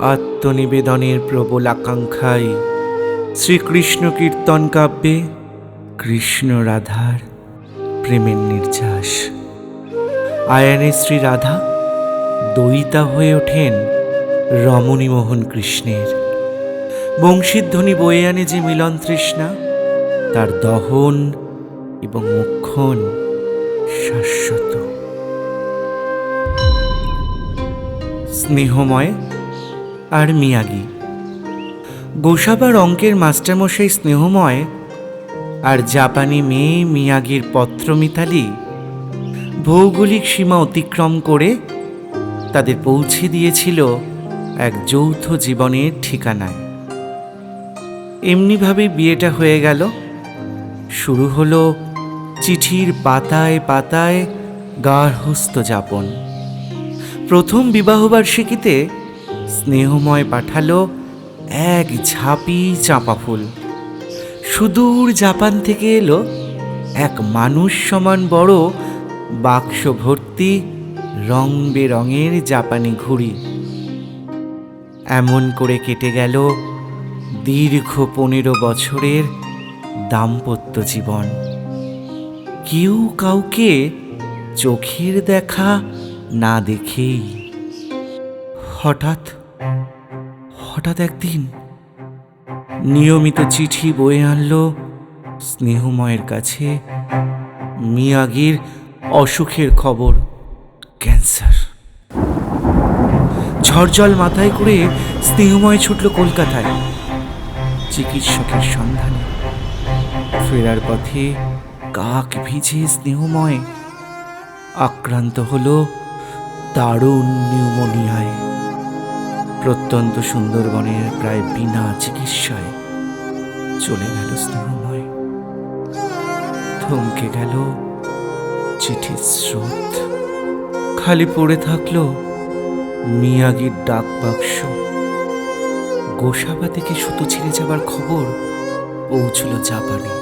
আত্মনিবেদনের প্রবল আকাঙ্ক্ষায় শ্রীকৃষ্ণ কীর্তন কাব্যে কৃষ্ণ রাধার প্রেমের নির্যাস। আয়ানে শ্রী রাধা দয়িতা হয়ে ওঠেন রমণী মোহন কৃষ্ণের। বংশীধ্বনি বয়ে আনে যে মিলন তৃষ্ণা, তার দহন এবং মুক্ষণ শাশ্বত। স্নেহময় আর মিয়াগি। গোসাবার অঙ্কের মাস্টারমশাই স্নেহময় আর জাপানি মেয়ে মিয়াগির পত্র মিতালি ভৌগোলিক সীমা অতিক্রম করে তাদের পৌঁছে দিয়েছিল এক যৌথ জীবনের ঠিকানায়। এমনিভাবে বিয়েটা হয়ে গেল। শুরু হলো চিঠির পাতায় পাতায় গার্হস্থ যাপন। প্রথম বিবাহবার্ষিকীতে স্নেহময় পাঠালো এক ঝাঁপি চাঁপা ফুল। সুদূর জাপান থেকে এলো এক মানুষ সমান বড় বাক্স ভর্তি রং বেরঙের জাপানি ঘুড়ি। এমন করে কেটে গেল দীর্ঘ পনেরো বছরের দাম্পত্য জীবন। কেউ কাউকে চোখের দেখা না দেখেই হঠাৎ হঠাৎ একদিন নিয়মিত চিঠি বয়ে আনলো স্নেহময়ের কাছে মিয়াগির অসুখের খবর, ক্যান্সার। ঝড়জল মাথায় করে স্নেহময় ছুটল কলকাতায় চিকিৎসকের সন্ধানে। ফেরার পথে কাক ভিজে স্নেহময় আক্রান্ত হলো দারুণ নিউমোনিয়ায়। প্রত্যন্ত সুন্দরবনের প্রায় বিনা চিকিৎসায় চলে গেল স্নেহময়। থমকে গেল চিঠির স্রোত। খালি পড়ে থাকল মিয়াগির ডাক বাক্স গোসাবা থেকে সুতো ছিঁড়ে যাবার খবর পৌঁছল জাপানে।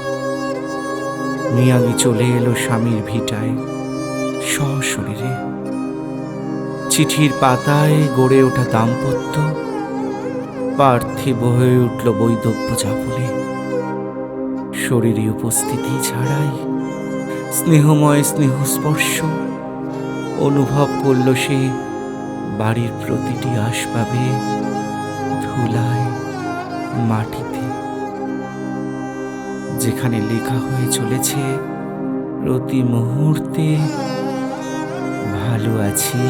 মিয়াগি চলে এলো স্বামীর ভিটায় সশরীরে। চিঠির পাতায় গড়ে ওঠা দাম্পত্য, পার্থিব হয়ে উঠল বৈদব্য যাপনে। শরীরে উপস্থিতি ছাড়াই স্নেহময় স্নেহস্পর্শ অনুভব করল সে বাড়ির প্রতিটি আসবাবে ধুলায় মাটিতে। যেখানে লেখা হয়ে চলেছে, প্রতি মুহূর্তে ভালো আছি।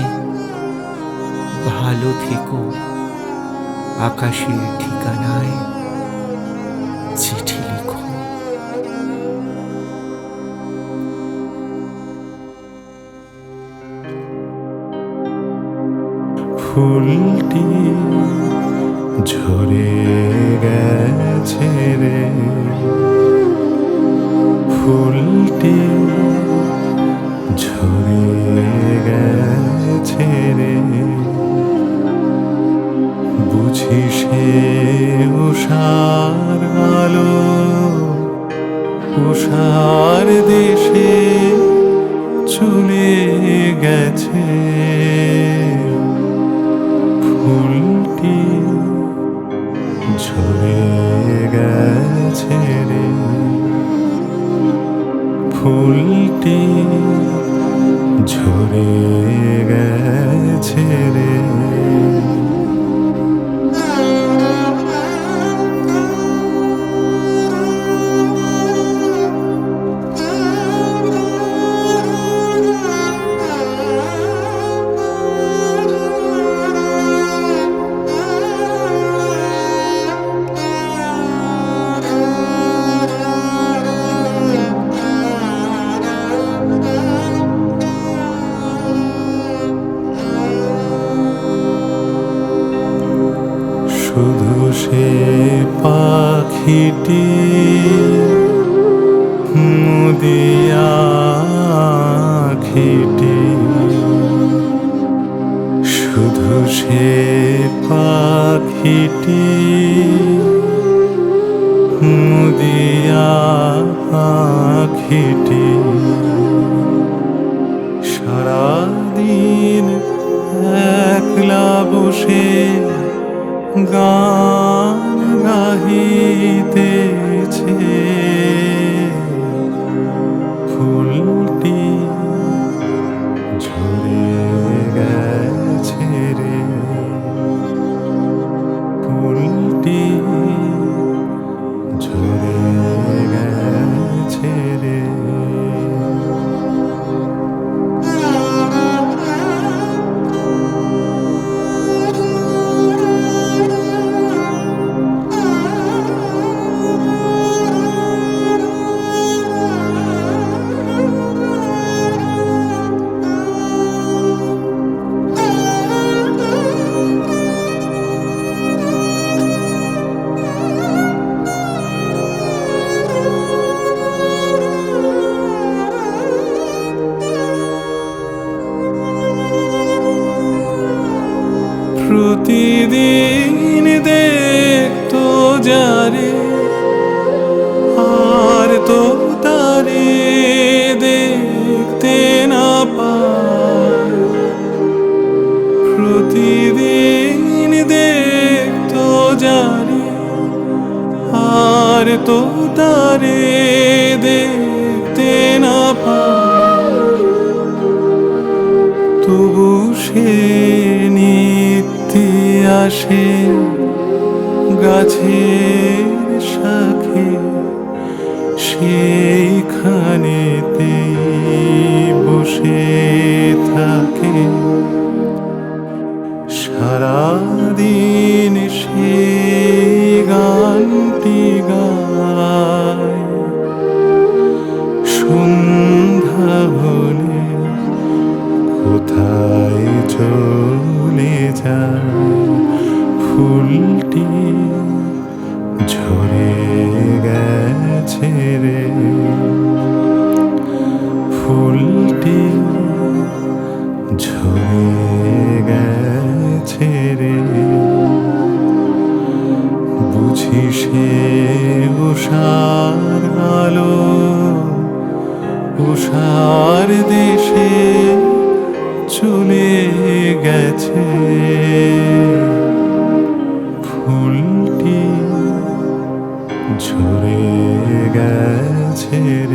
ভালো থেকো আকাশের ঠিকানায় চিঠি লিখো। ফুলটি ঝরে গেছে রে। ফুলটি ঝরে গেছে রে। সে উষার আলো? উষার দেশে চলে গেছে। ফুলটি ঝরে গেছে রে। ফুলটি পাখিটি মুদিয়া আখিটি শুধু সে পাখিটি মুদিয়া আখিটি সারাদিন একলা বসে গান ফুলটি সে নিত্যে আসে গাছের শাখে সেইখানেতে বসে থাকে। সারাদিন সে গানটি গায়, সন্ধ্যা হলে কোথায় চলে যায়, ফুলটি ঝরে গেছে রে। ফুলটি ঝরে গেছে রে। বুঝি সে উষার আলো উষার দেশে চলে গেছে। ফুলটি ঝরে গেছে।